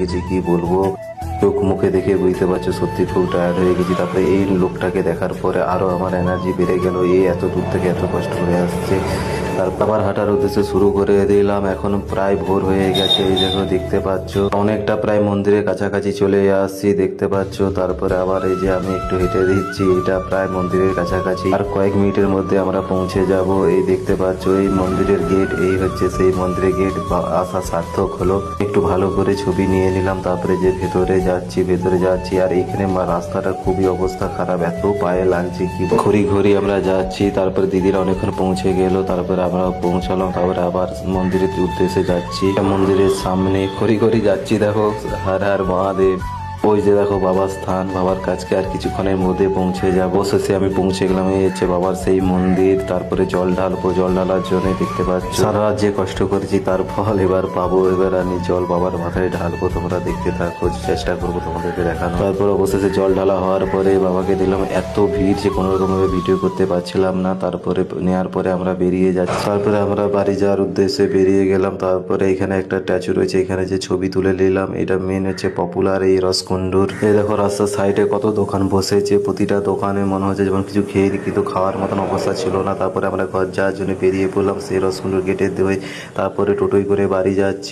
গেছি কি বলব? চোখ মুখে দেখে বুঝতে পারছ, সত্যি খুব টায়ার্ড হয়ে গেছি। তারপরে এই লোকটাকে দেখার পরে আরও আমার এনার্জি বেড়ে গেল। এই এত দূর থেকে এত কষ্ট করে আসছে। তারপর আবার হাঁটার উদ্দেশ্যে শুরু করে দিলাম। এখন প্রায় ভোর হয়ে গেছে, এই দেখো, দেখতে পাচ্ছ। অনেকটা প্রায় মন্দিরের কাছাকাছি চলে আসছি, দেখতে পাচ্ছ। তারপরে আবার এই যে আমি একটু হেঁটে দিচ্ছি, এটা প্রায় মন্দিরের কাছাকাছি। আর কয়েক মিনিটের মধ্যে আমরা পৌঁছে যাব। এই দেখতে পাচ্ছ, এই মন্দিরের গেট এই হচ্ছে সেই মন্দিরের গেট আসা সার্থক হলো। একটু ভালো করে ছবি নিয়ে নিলাম, তারপরে যে ভেতরে যাচ্ছি, ভেতরে যাচ্ছি, আর এখানে মা- রাস্তাটা খুবই অবস্থা খারাপ। এত পায়ে লাগছে কি ঘুরি ঘুরি আমরা যাচ্ছি, তারপরে দিদিরা অনেকক্ষণ পৌঁছে গেল, তারপরে আমরা পৌঁছালাম, তারপরে আবার মন্দিরের উদ্দেশ্যে যাচ্ছি। মন্দিরের সামনে ঘুরি ঘুরি যাচ্ছি, দেখো, হার হার মহাদেব। ওই যে দেখো বাবার স্থান, বাবার কাছকে আর কিছুক্ষণের মধ্যে পৌঁছে যাব। শেষে আমি পৌঁছে গেলাম, এই হচ্ছে বাবার সেই মন্দির। তারপরে জল ঢালবো, জল ঢালার জন্য দেখতে পাচ্ছ। সারা রাত যে কষ্ট করেছি তার ফল এবার পাবো। এবার আমি জল বাবার মাথায় ঢালবো, তোমরা দেখতে থাকো, চেষ্টা করব তোমাদেরকে দেখানো তারপর অবশেষে জল ঢালা হওয়ার পরে বাবাকে দিলাম, এত ভিড় যে কোনো রকম ভাবে ভিডিও করতে পারছিলাম না। তারপরে নেওয়ার পরে আমরা বেরিয়ে যাচ্ছি। তারপরে আমরা বাড়ি যাওয়ার উদ্দেশ্যে বেরিয়ে গেলাম। তারপরে এখানে একটা স্ট্যাচু রয়েছে, এখানে যে ছবি তুলে নিলাম। এটা মেন হচ্ছে পপুলার এই রসকুন্ডুর এই দেখো রাস্তার সাইডে কত দোকান বসেছে। প্রতিটা দোকানে মনে হচ্ছে যেমন কিছু খেয়ে দিই, কিন্তু খাওয়ার মতন অবস্থা ছিল না। তারপরে আমরা ঘর যাওয়ার জন্য বেরিয়ে পড়লাম। সেই রসকুন্ডুর গেটের দিয়ে তারপরে টোটোই করে বাড়ি যাচ্ছি।